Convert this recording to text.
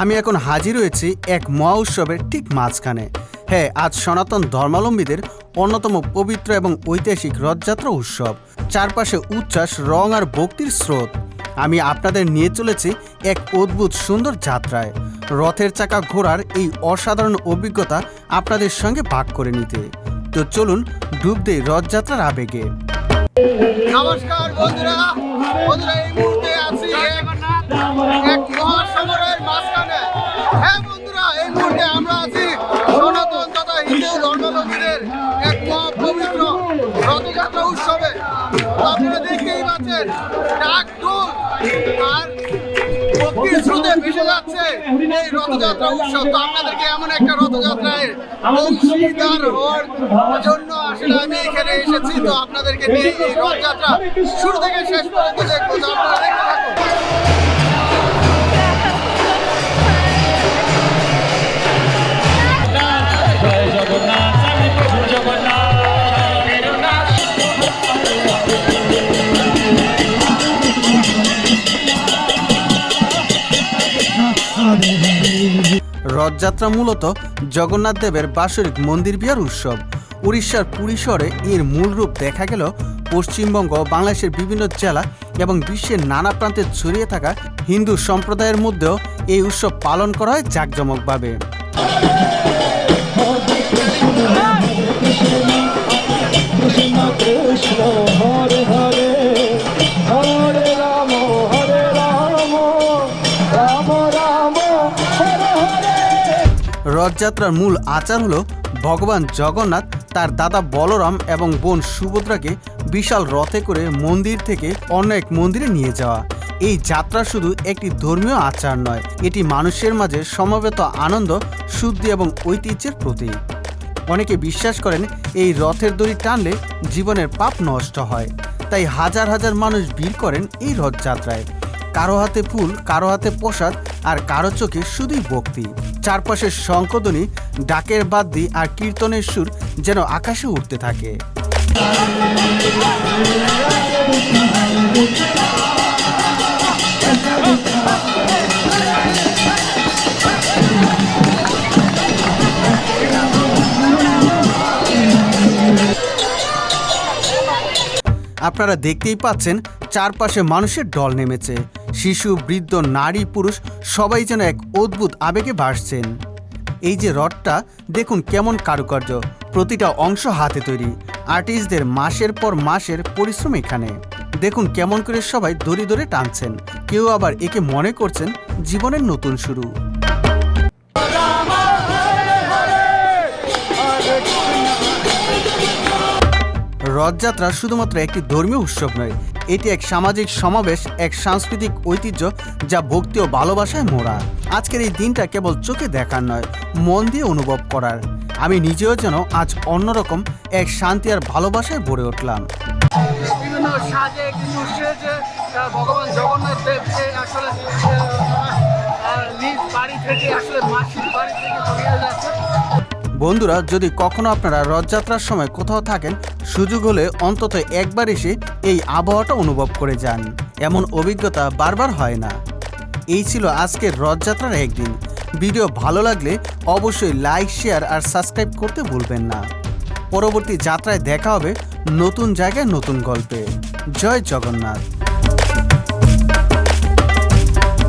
আমি এখন হাজির হয়েছি এক মহা উৎসবের ঠিক মাঝখানে। হ্যাঁ আজ সনাতন ধর্মাবলম্বীদের অন্যতম পবিত্র এবং ঐতিহাসিক রথযাত্রা উৎসব। চারপাশে উচ্ছ্বাস, রং আর ভক্তির স্রোত। আমি আপনাদের নিয়ে চলেছি এক অদ্ভুত সুন্দর যাত্রায়। রথের চাকা ঘোরার এই অসাধারণ অভিজ্ঞতা আপনাদের সঙ্গে ভাগ করে নিতে। তো চলুন, ডুব দেই রথযাত্রার আবেগে। নমস্কার বন্ধুরা। বন্ধুরা, এই মুহূর্তে এক মহাসাগরের মাঝখানে। হ্যাঁ বন্ধুরা, এই মুহূর্তে আমরা আছি সনাতন তথা হিন্দু ধর্মাবলম্বীদের এক মহা রথযাত্রা উৎসবে। আপনারা দেখতেই পাচ্ছেন আর ভক্তির স্রোতে ভেসে যাচ্ছে এই রথযাত্রা উৎসব। তো আপনাদেরকে এমন একটা রথযাত্রায় অংশীদার জন্য আসলে আমি এখানে এসেছি। তো আপনাদেরকে নিয়ে এই রথযাত্রা শুরু থেকে শেষ পর্যন্ত দেখব। আপনারা রথযাত্রা মূলত জগন্নাথ দেবের বাৎসরিক মন্দির বিহার উৎসব। উড়িষ্যার পুরী শহরে এর মূল রূপ দেখা গেল পশ্চিমবঙ্গ, বাংলাদেশের বিভিন্ন জেলা এবং বিশ্বের নানা প্রান্তে ছড়িয়ে থাকা হিন্দু সম্প্রদায়ের মধ্যেও এই উৎসব পালন করা হয় জাঁকজমকভাবে। রথযাত্রার মূল আচার হলো ভগবান জগন্নাথ, তার দাদা বলরাম এবং বোন সুভদ্রাকে বিশাল রথে করে মন্দির থেকে অন্য এক মন্দিরে নিয়ে যাওয়া। এই যাত্রা শুধু একটি ধর্মীয় আচার নয়, এটি মানুষের মাঝে সমবেত আনন্দ, শুদ্ধি এবং ঐতিহ্যের প্রতীক। অনেকে বিশ্বাস করেন এই রথের দড়ি টানলে জীবনের পাপ নষ্ট হয়, তাই হাজার হাজার মানুষ ভিড় করেন এই রথযাত্রায়। কারও হাতে ফুল, কারও হাতে প্রসাদ, আর কারও চোখে শুধুই ভক্তি। চারপাশের শঙ্কধ্বনি ডাকের বাদ্যি আর কীর্তনের সুর যেন আকাশে উঠতে থাকে। আপনারা দেখতেই পাচ্ছেন, চারপাশে মানুষের ঢল নেমেছে। শিশু, বৃদ্ধ, নারী, পুরুষ সবাই যেন এক অদ্ভুত আবেগে ভাসছেন। এই যে রথটা, দেখুন কেমন কারুকার্য। প্রতিটা অংশ হাতে তৈরি। আর্টিস্টদের মাসের পর মাসের পরিশ্রম এখানে। দেখুন কেমন করে সবাই দড়ি ধরে টানছেন। কেউ আবার একে মনে করছেন জীবনের নতুন শুরু। রথযাত্রা শুধুমাত্র একটি ধর্মীয় উৎসব নয় এটি এক সামাজিক সমাবেশ, এক সাংস্কৃতিক ঐতিহ্য যা ভক্তি ও ভালোবাসায় মোড়া আজকের এই দিনটা কেবল চোখে দেখার নয়, মন দিয়ে অনুভব করার। আমি নিজেও যেন আজ অন্যরকম এক শান্তি আর ভালোবাসায় ভরে উঠলাম। বন্ধুরা, যদি কখনো আপনারা রথযাত্রার সময় কোথাও থাকেন, সুযোগ হলে অন্তত একবার এসে এই আবহাওয়াটা অনুভব করে যান। এমন অভিজ্ঞতা বারবার হয় না। এই ছিল আজকের রথযাত্রার একদিন। ভিডিও ভালো লাগলে অবশ্যই লাইক, শেয়ার আর সাবস্ক্রাইব করতে ভুলবেন না। পরবর্তী যাত্রায় দেখা হবে নতুন জায়গায় নতুন গল্পে। জয় জগন্নাথ।